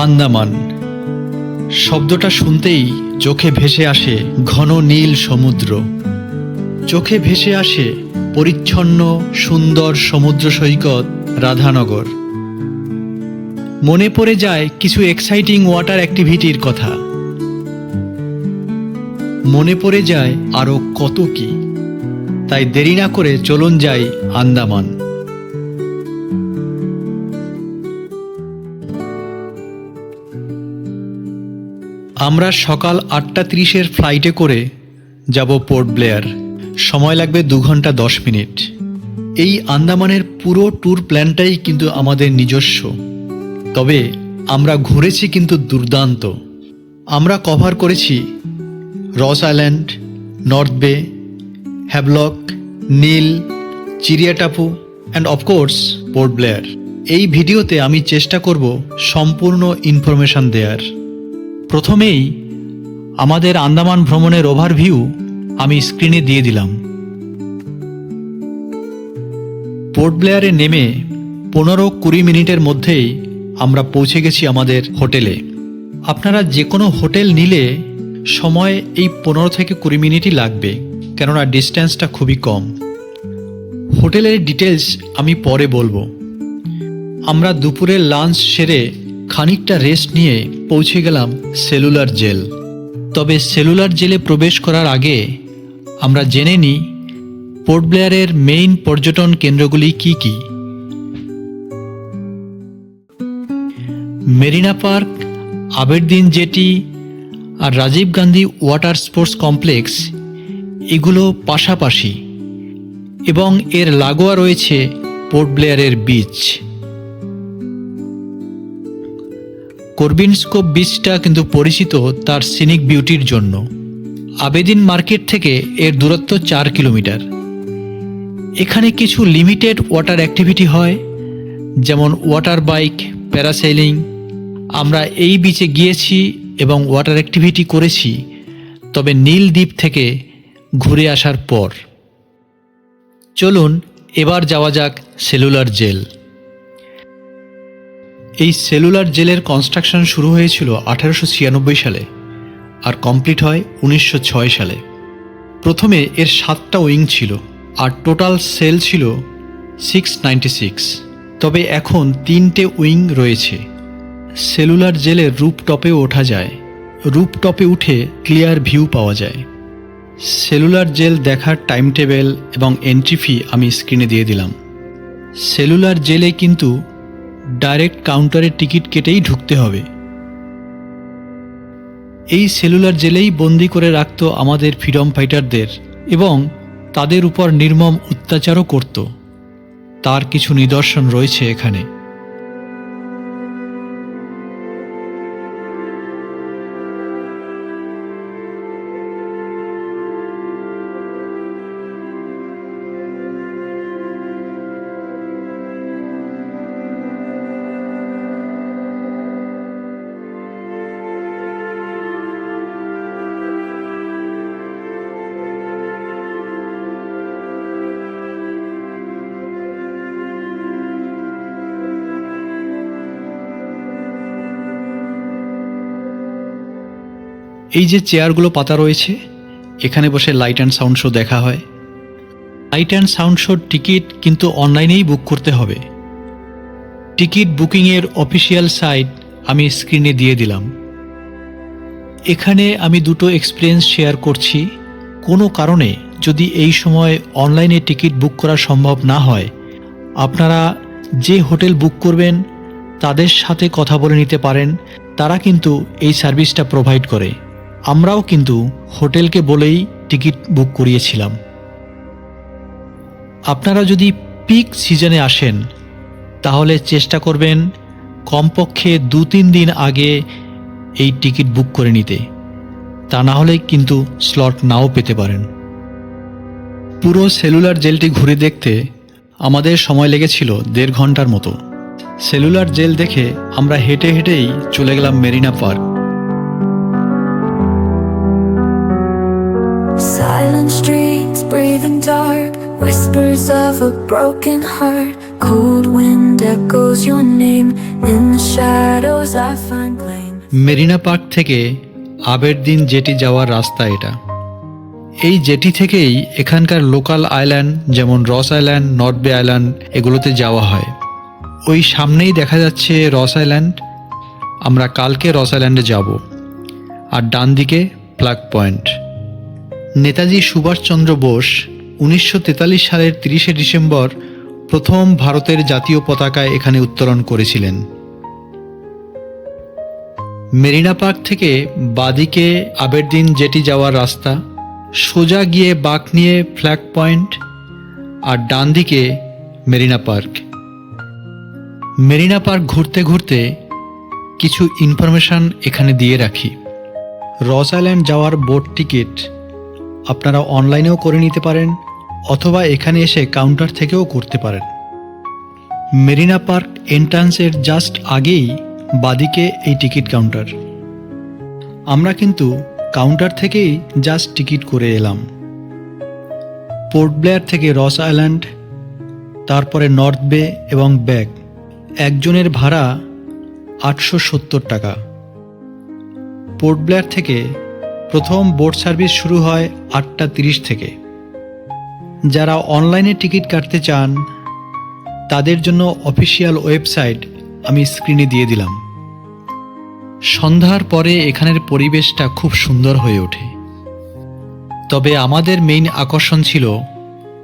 আন্দামান। শব্দটা শুনতেই চোখে ভেসে আসে ঘন নীল সমুদ্র। চোখে ভেসে আসে পরিচ্ছন্ন, সুন্দর সমুদ্র সৈকত রাধানগর। মনে পড়ে যায় কিছু এক্সাইটিং ওয়াটার অ্যাক্টিভিটির কথা। মনে পড়ে যায় আরও কত কি। তাই দেরি না করে চলুন যাই আন্দামান। আমরা সকাল আটটা তিরিশের ফ্লাইটে করে যাব পোর্ট ব্লেয়ার। সময় লাগবে দু ঘণ্টা দশ মিনিট। এই আন্দামানের পুরো ট্যুর প্ল্যানটাই কিন্তু আমাদের নিজস্ব। তবে আমরা ঘুরেছি কিন্তু দুর্দান্ত। আমরা কভার করেছি Ross island, North Bay, Havelock, Neil Chidiyatapu and of course Port Blair. এই ভিডিওতে আমি চেষ্টা করব সম্পূর্ণ ইনফরমেশন দেওয়ার প্রথমেই আমাদের আন্দামান ভ্রমণের ওভারভিউ আমি স্ক্রিনে দিয়ে দিলাম। পোর্ট ব্লেয়ারে নেমে পনেরো কুড়ি মিনিটের মধ্যেই আমরা পৌঁছে গেছি আমাদের হোটেলে। আপনারা যে কোনো হোটেল নিলে সময় এই পনেরো থেকে কুড়ি মিনিটই লাগবে, কেননা ডিস্টেন্সটা খুবই কম। হোটেলের ডিটেলস আমি পরে বলব। আমরা দুপুরের লাঞ্চ সেরে খানিকটা রেস্ট নিয়ে পৌঁছে গেলাম সেলুলার জেল। তবে সেলুলার জেলে প্রবেশ করার আগে আমরা জেনে নিই, পোর্ট ব্লেয়ারের মেইন পর্যটন কেন্দ্রগুলি কি কি। মেরিনা পার্ক, আবেরদিন জেটি আর Rajiv Gandhi water sports complex, এগুলো পাশাপাশি এবং এর লাগোয়া রয়েছে পোর্ট ব্লেয়ারের বিচ করবিনস্কোপ বিচটা কিন্তু পরিচিত তার সিনিক বিউটির জন্য। আবেদিন মার্কেট থেকে এর দূরত্ব চার কিলোমিটার। এখানে কিছু লিমিটেড ওয়াটার অ্যাক্টিভিটি হয়, যেমন ওয়াটার বাইক প্যারাসেলিং আমরা এই বিচে গিয়েছি এবং ওয়াটার অ্যাক্টিভিটি করেছি, তবে নীল দ্বীপ থেকে ঘুরে আসার পর। চলুন, এবার যাওয়া যাক সেলুলার জেল। এই সেলুলার জেলের কনস্ট্রাকশন শুরু হয়েছিল আঠারোশো ছিয়ানব্বই সালে আর কমপ্লিট হয় উনিশশো ছয় সালে। প্রথমে এর সাতটা উইং ছিল আর টোটাল সেল ছিল সিক্স তবে এখন তিনটে উইং রয়েছে। সেলুলার জেলের রূপটপেও ওঠা যায়। রূপটপে উঠে ক্লিয়ার ভিউ পাওয়া যায়। সেলুলার জেল দেখার টাইম টেবিল এবং এন্ট্রি ফি আমি স্ক্রিনে দিয়ে দিলাম। সেলুলার জেলে কিন্তু ডাইরেক্ট কাউন্টারে টিকিট কেটেই ঢুকতে হবে। এই সেলুলার জেলেই বন্দি করে রাখত আমাদের ফ্রিডম ফাইটারদের এবং তাদের উপর নির্মম অত্যাচারও করত। তার কিছু নিদর্শন রয়েছে এখানে। এই যে চেয়ারগুলো পাতা রয়েছে, এখানে বসে লাইট অ্যান্ড সাউন্ড শো দেখা হয়। লাইট অ্যান্ড সাউন্ড শোর টিকিট কিন্তু অনলাইনেই বুক করতে হবে। টিকিট বুকিংয়ের অফিসিয়াল সাইট আমি স্ক্রিনে দিয়ে দিলাম। এখানে আমি দুটো এক্সপিরিয়েন্স শেয়ার করছি। কোনো কারণে যদি এই সময় অনলাইনে টিকিট বুক করা সম্ভব না হয়, আপনারা যে হোটেল বুক করবেন, তাদের সাথে কথা বলে নিতে পারেন। তারা কিন্তু এই সার্ভিসটা প্রোভাইড করে। আমরাও কিন্তু হোটেলকে বলেই টিকিট বুক করিয়েছিলাম। আপনারা যদি পিক সিজনে আসেন, তাহলে চেষ্টা করবেন কমপক্ষে দু তিন দিন আগে এই টিকিট বুক করে নিতে। তা না হলে কিন্তু স্লট নাও পেতে পারেন। পুরো সেলুলার জেলটি ঘুরে দেখতে আমাদের সময় লেগেছিল দেড় ঘণ্টার মতো। সেলুলার জেল দেখে আমরা হেঁটে হেঁটেই চলে গেলাম Marina park. Dark, whispers of a broken heart, cold wind echoes your name. In the shadows, I find blame. Marina park থেকে আবেরদিন জেটি যাওয়ার রাস্তা এটা। এই জেটি থেকেই এখানকার লোকাল আইল্যান্ড যেমন রস আইল্যান্ড নর্থ বে আইল্যান্ড এগুলোতে যাওয়া হয়। ওই সামনেই দেখা যাচ্ছে রস আইল্যান্ড। আমরা কালকে রস আইল্যান্ডে যাব। আর ডান দিকে প্লাগ পয়েন্ট। নেতাজি সুভাষচন্দ্র বোস উনিশশো তেতাল্লিশ সালের তিরিশে ডিসেম্বর প্রথম ভারতের জাতীয় পতাকায় এখানে উত্তোলন করেছিলেন। মেরিনা পার্ক থেকে বাদিকে আবেরদিন জেটি যাওয়ার রাস্তা, সোজা গিয়ে বাঁক নিয়ে ফ্ল্যাগ পয়েন্ট আর ডান দিকে মেরিনা পার্ক। মেরিনা পার্ক ঘুরতে ঘুরতে কিছু ইনফরমেশন এখানে দিয়ে রাখি। রস আইল্যান্ড যাওয়ার বোট টিকিট আপনারা অনলাইনেও করে নিতে পারেন। অথবা এখানে এসে কাউন্টার থেকেও করতে পারেন। মেরিনা পার্ক এন্ট্রান্সের জাস্ট আগেই বাদিকে এই টিকিট কাউন্টার আমরা কিন্তু কাউন্টার থেকেই জাস্ট টিকিট করে এলাম। পোর্ট ব্লেয়ার থেকে রস আইল্যান্ড তারপরে নর্থ বে এবং ব্যাগ একজনের ভাড়া আটশো সত্তর টাকা। পোর্ট ব্লেয়ার থেকে প্রথম বোট সার্ভিস শুরু হয় আটটা তিরিশ থেকে। যারা অনলাইনে টিকিট কাটতে চান, তাদের জন্য অফিসিয়াল ওয়েবসাইট আমি স্ক্রিনে দিয়ে দিলাম। সন্ধ্যার পরে এখানের পরিবেশটা খুব সুন্দর হয়ে ওঠে। তবে আমাদের মেইন আকর্ষণ ছিল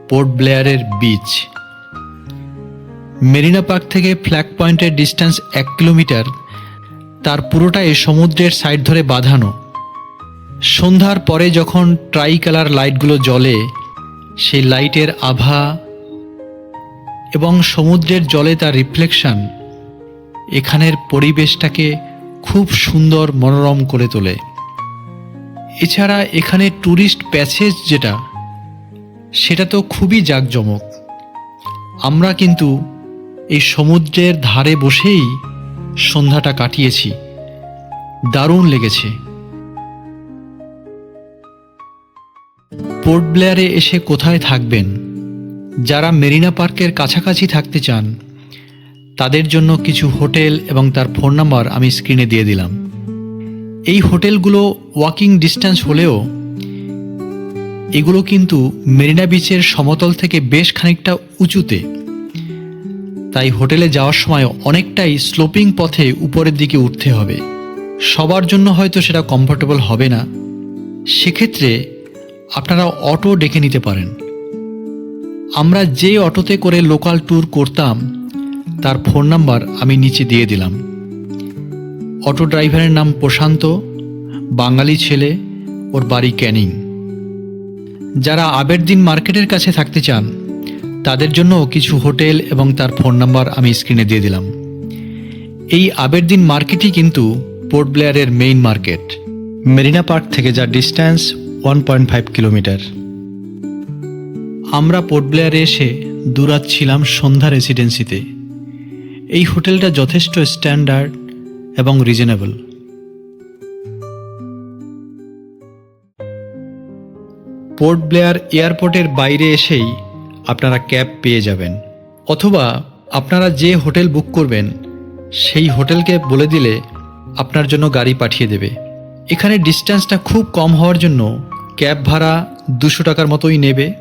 পোর্ট ব্লেয়ারের বিচ মেরিনা পার্ক থেকে ফ্ল্যাগ পয়েন্টের ডিস্টেন্স এক কিলোমিটার, তার পুরোটাই সমুদ্রের সাইড ধরে বাঁধানো। সন্ধ্যার পরে যখন ট্রাই কালার লাইটগুলো জ্বলে সেই লাইটের আভা এবং সমুদ্রের জলে তার রিফ্লেকশন এখানের পরিবেশটাকে খুব সুন্দর মনোরম করে তোলে। এছাড়া এখানে ট্যুরিস্ট প্যাসেজ যেটা, সেটা তো খুবই জাঁকজমক। আমরা কিন্তু এই সমুদ্রের ধারে বসেই সন্ধ্যাটা কাটিয়েছি। দারুণ লেগেছে। পোর্ট ব্লেয়ারে এসে কোথায় থাকবেন? যারা মেরিনা পার্কের কাছাকাছি থাকতে চান, তাদের জন্য কিছু হোটেল এবং তার ফোন নাম্বার আমি স্ক্রিনে দিয়ে দিলাম। এই হোটেলগুলো ওয়াকিং ডিস্টেন্স হলেও, এগুলো কিন্তু মেরিনা বিচের সমতল থেকে বেশ খানিকটা উঁচুতে। তাই হোটেলে যাওয়ার সময় অনেকটাই স্লোপিং পথে উপরের দিকে উঠতে হবে। সবার জন্য হয়তো সেটা কমফোর্টেবল হবে না। সেক্ষেত্রে আপনারা অটো ডেকে নিতে পারেন। আমরা যে অটোতে করে লোকাল ট্যুর করতাম, তার ফোন নাম্বার আমি নিচে দিয়ে দিলাম। অটো ড্রাইভারের নাম প্রশান্ত, বাঙালি ছেলে, ওর বাড়ি ক্যানিং। যারা আবেরদিন মার্কেটের কাছে থাকতে চান, তাদের জন্য কিছু হোটেল এবং তার ফোন নাম্বার আমি স্ক্রিনে দিয়ে দিলাম। এই আবেরদিন মার্কেটই কিন্তু পোর্ট ব্লেয়ারের মেইন মার্কেট। মেরিনা পার্ক থেকে যা distance one point five kilometre. আমরা পোর্ট ব্লেয়ারে এসে দুরাত ছিলাম সন্ধ্যা রেসিডেন্সিতে। এই হোটেলটা যথেষ্ট স্ট্যান্ডার্ড এবং রিজনেবল। পোর্ট ব্লেয়ার এয়ারপোর্টের বাইরে এসেই আপনারা ক্যাব পেয়ে যাবেন। অথবা আপনারা যে হোটেল বুক করবেন, সেই হোটেলকে বলে দিলে আপনার জন্য গাড়ি পাঠিয়ে দেবে। এখানে ডিস্টেন্সটা খুব কম হওয়ার জন্য ক্যাব ভাড়া দুশো টাকার মতোই নেবে।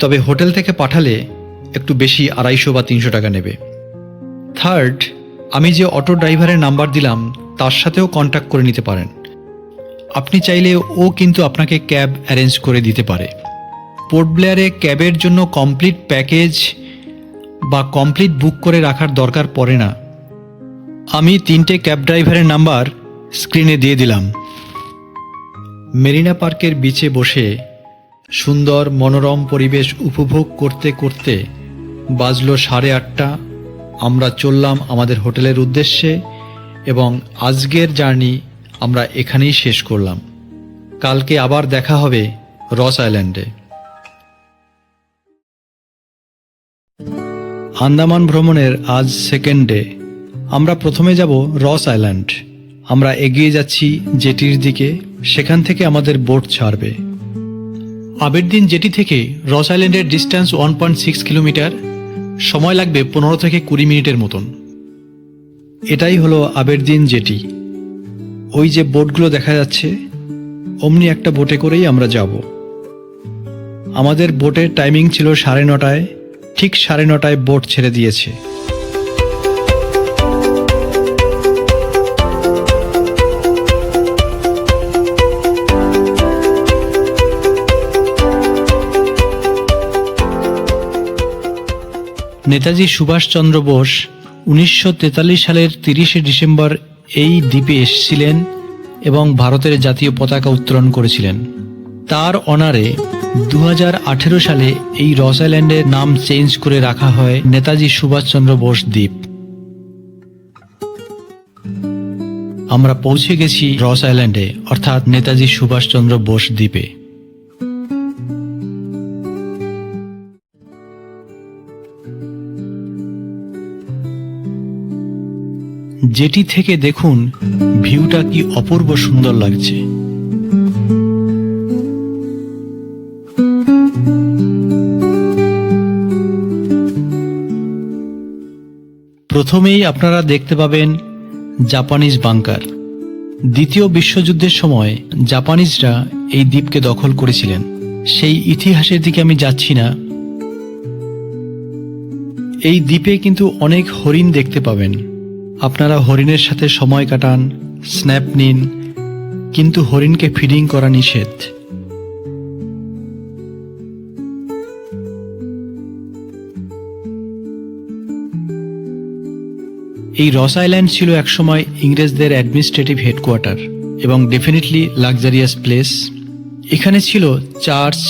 তবে হোটেল থেকে পাঠালে একটু বেশি আড়াইশো বা তিনশো টাকা নেবে। থার্ড আমি যে অটো ড্রাইভারের নাম্বার দিলাম, তার সাথেও কন্ট্যাক্ট করে নিতে পারেন। আপনি চাইলে ও কিন্তু আপনাকে ক্যাব অ্যারেঞ্জ করে দিতে পারে। পোর্ট ব্লেয়ারে ক্যাবের জন্য কমপ্লিট প্যাকেজ বা কমপ্লিট বুক করে রাখার দরকার পড়ে না। আমি তিনটে ক্যাব ড্রাইভারের নাম্বার স্ক্রিনে দিয়ে দিলাম। মেরিনা পার্কের বিচে বসে সুন্দর মনোরম পরিবেশ উপভোগ করতে করতে বাজলো সাড়ে আটটা। আমরা চললাম আমাদের হোটেলের উদ্দেশ্যে এবং আজকের জার্নি আমরা এখানেই শেষ করলাম। কালকে আবার দেখা হবে রস আইল্যান্ডে। আন্দামান ভ্রমণের আজ সেকেন্ড ডে। আমরা প্রথমে যাব রস আইল্যান্ড। আমরা এগিয়ে যাচ্ছি জেটির দিকে, সেখান থেকে আমাদের বোট ছাড়বে। আবেরদিন জেটি থেকে রস আইল্যান্ডের distance one point six kilometre, সময় লাগবে পনেরো থেকে কুড়ি মিনিটের মতন। এটাই হলো আবেরদিন জেটি। ওই যে বোটগুলো দেখা যাচ্ছে, অমনি একটা বোটে করেই আমরা যাব। আমাদের বোটের টাইমিং ছিল সাড়ে নটায়, ঠিক সাড়ে নটায় বোট ছেড়ে দিয়েছে। নেতাজি সুভাষচন্দ্র বোস উনিশশো তেতাল্লিশ সালের তিরিশে ডিসেম্বর এই দ্বীপে এসেছিলেন এবং ভারতের জাতীয় পতাকা উত্তোলন করেছিলেন। তার অনারে দু হাজার আঠেরো সালে এই রস আইল্যান্ডের নাম চেঞ্জ করে রাখা হয় নেতাজি সুভাষচন্দ্র বোস দ্বীপ। আমরা পৌঁছে গেছি রস আইল্যান্ডে, অর্থাৎ নেতাজি সুভাষচন্দ্র বোস দ্বীপে। যেটি থেকে দেখুন, ভিউটা কি অপূর্ব সুন্দর লাগছে। প্রথমেই আপনারা দেখতে পাবেন জাপানিজ বাংকার। দ্বিতীয় বিশ্বযুদ্ধের সময় জাপানিজরা এই দ্বীপকে দখল করেছিলেন। সেই ইতিহাসের দিকে আমি যাচ্ছি না। এই দ্বীপে কিন্তু অনেক হরিণ দেখতে পাবেন। আপনারা হরিণের সাথে সময় কাটান, স্ন্যাপ নিন, কিন্তু হরিণকে ফিডিং করা নিষেধ। এই রস আইল্যান্ড ছিল একসময় ইংরেজদের অ্যাডমিনিস্ট্রেটিভ হেডকোয়ার্টার এবং ডেফিনেটলি লাক্সারিয়াস প্লেস। এখানে ছিল church,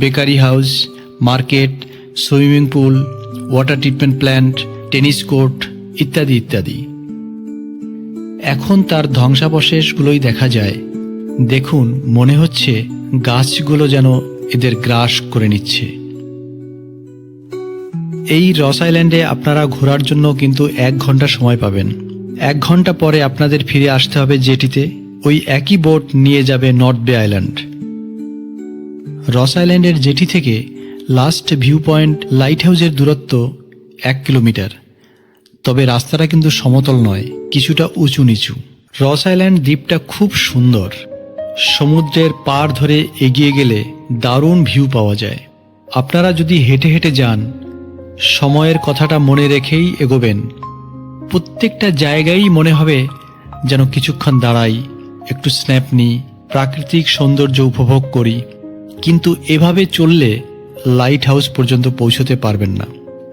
bakery house, market, swimming pool, water treatment plant, tennis court ইত্যাদি ইত্যাদি। এখন তার ধ্বংসাবশেষগুলোই দেখা যায়। দেখুন, মনে হচ্ছে গাছগুলো যেন এদের গ্রাস করে নিচ্ছে। এই রস আইল্যান্ডে আপনারা ঘোরার জন্য কিন্তু এক ঘণ্টা সময় পাবেন। এক ঘণ্টা পরে আপনাদের ফিরে আসতে হবে জেটিতে ওই একই বোট নিয়ে যাবে নর্থ বে আইল্যান্ড। রস আইল্যান্ডের জেটি থেকে লাস্ট ভিউ পয়েন্ট লাইট হাউসের দূরত্ব এক কিলোমিটার। তবে রাস্তাটা কিন্তু সমতল নয়, কিছুটা উঁচু নিচু রস আইল্যান্ড দ্বীপটা খুব সুন্দর। সমুদ্রের পার ধরে এগিয়ে গেলে দারুণ ভিউ পাওয়া যায়। আপনারা যদি হেঁটে হেঁটে যান, সময়ের কথাটা মনে রেখেই এগোবেন। প্রত্যেকটা জায়গায় মনে হবে যেন কিছুক্ষণ দাঁড়াই, একটু স্ন্যাপ নিই, প্রাকৃতিক সৌন্দর্য উপভোগ করি। কিন্তু এভাবে চললে লাইট হাউস পর্যন্ত পৌঁছতে পারবেন না।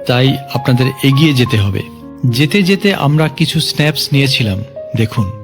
তাই আপনাদের এগিয়ে যেতে হবে। যেতে যেতে আমরা কিছু স্ন্যাপস নিয়েছিলাম। দেখুন।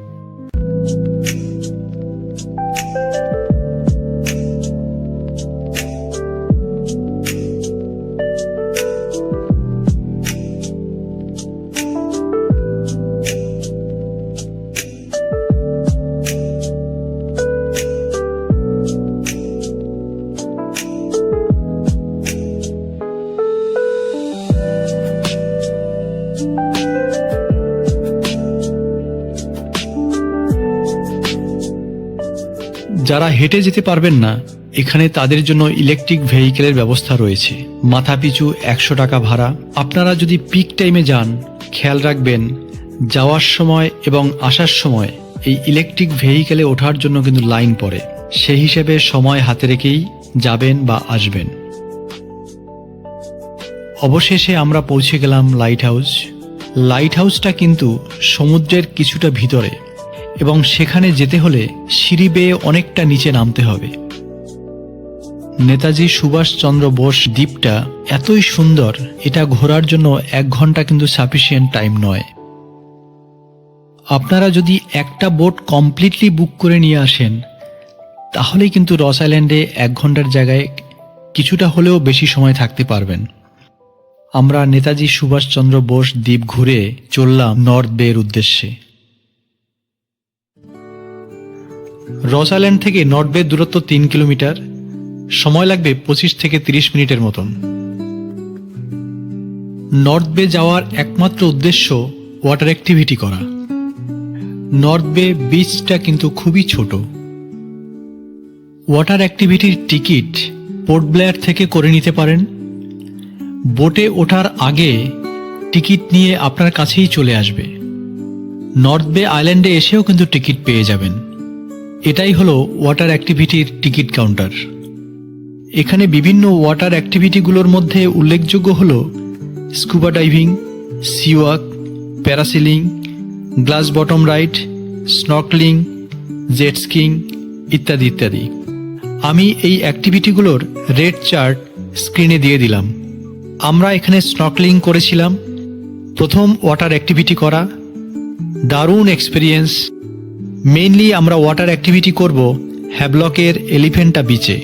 যারা হেঁটে যেতে পারবেন না, এখানে তাদের জন্য ইলেকট্রিক ভেহিকেলের ব্যবস্থা রয়েছে। মাথাপিছু একশো টাকা ভাড়া। আপনারা যদি পিক টাইমে যান, খেয়াল রাখবেন, যাওয়ার সময় এবং আসার সময় এই ইলেকট্রিক ভেহিকেলে ওঠার জন্য কিন্তু লাইন পড়ে। সেই হিসেবে সময় হাতে রেখেই যাবেন বা আসবেন। অবশেষে আমরা পৌঁছে গেলাম লাইট হাউস লাইট হাউসটা কিন্তু সমুদ্রের কিছুটা ভিতরে। এবং সেখানে যেতে হলে সিঁড়ি বেয়ে অনেকটা নিচে নামতে হবে। নেতাজি সুভাষচন্দ্র বোস দ্বীপটা এতই সুন্দর, এটা ঘোরার জন্য এক ঘণ্টা কিন্তু সাফিসিয়েন্ট টাইম নয়। আপনারা যদি একটা বোট কমপ্লিটলি বুক করে নিয়ে আসেন, তাহলেই কিন্তু রস আইল্যান্ডে এক ঘণ্টার জায়গায় কিছুটা হলেও বেশি সময় থাকতে পারবেন। আমরা নেতাজি সুভাষচন্দ্র বোস দ্বীপ ঘুরে চললাম নর্থ বের উদ্দেশ্যে। রস আইল্যান্ড থেকে নর্থ দূরত্ব তিন কিলোমিটার, সময় লাগবে পঁচিশ থেকে তিরিশ মিনিটের মতন। নর্থ বে যাওয়ার একমাত্র উদ্দেশ্য ওয়াটার অ্যাক্টিভিটি করা। নর্থ বে বিচটা কিন্তু খুবই ছোট। ওয়াটার অ্যাক্টিভিটির টিকিট পোর্ট ব্লেয়ার থেকে করে নিতে পারেন। বোটে ওঠার আগে টিকিট নিয়ে আপনার কাছেই চলে আসবে। নর্থ বে আইল্যান্ডে এসেও কিন্তু টিকিট পেয়ে যাবেন। এটাই হলো ওয়াটার অ্যাক্টিভিটির টিকিট কাউন্টার এখানে বিভিন্ন ওয়াটার অ্যাক্টিভিটিগুলোর মধ্যে উল্লেখযোগ্য হল scuba diving seawalk parasailing glass bottom ride snorkelling jet skiing ইত্যাদি ইত্যাদি। আমি এই অ্যাক্টিভিটিগুলোর রেড চার্ট স্ক্রিনে দিয়ে দিলাম। আমরা এখানে স্নকলিং করেছিলাম। প্রথম ওয়াটার অ্যাক্টিভিটি করা, দারুণ এক্সপিরিয়েন্স মেইনলি আমরা ওয়াটার অ্যাক্টিভিটি করব হ্যাবলকের এলিফেন্টা বিচে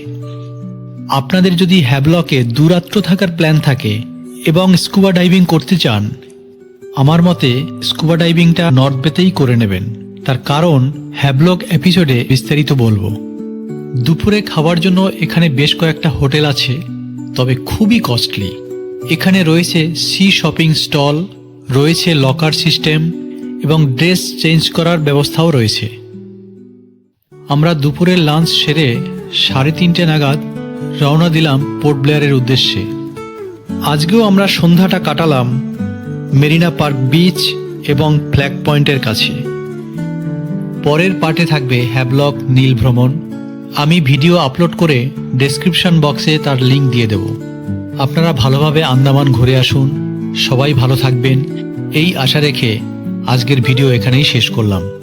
আপনাদের যদি হ্যাবলকে দূরাত্ম থাকার প্ল্যান থাকে এবং স্কুবা ডাইভিং করতে চান, আমার মতে স্কুবা ডাইভিংটা নর্থ বেতেই করে নেবেন। তার কারণ হ্যাবলক এপিসোডে বিস্তারিত বলব। দুপুরে খাওয়ার জন্য এখানে বেশ কয়েকটা হোটেল আছে, তবে খুবই কস্টলি এখানে রয়েছে সি শপিং স্টল রয়েছে লকার সিস্টেম এবং ড্রেস চেঞ্জ করার ব্যবস্থাও রয়েছে। আমরা দুপুরের লাঞ্চ সেরে সাড়ে তিনটে নাগাদ রওনা দিলাম পোর্ট ব্লেয়ারের উদ্দেশ্যে। আজকেও আমরা সন্ধ্যাটা কাটালাম মেরিনা পার্ক বিচ এবং ফ্ল্যাগ পয়েন্টের কাছে। পরের পার্টে থাকবে হ্যাবলক নীল ভ্রমণ। আমি ভিডিও আপলোড করে ডেসক্রিপশন বক্সে তার লিংক দিয়ে দেব। আপনারা ভালোভাবে আন্দামান ঘুরে আসুন। সবাই ভালো থাকবেন। এই আশা রেখে আজকের ভিডিও এখানেই শেষ করলাম।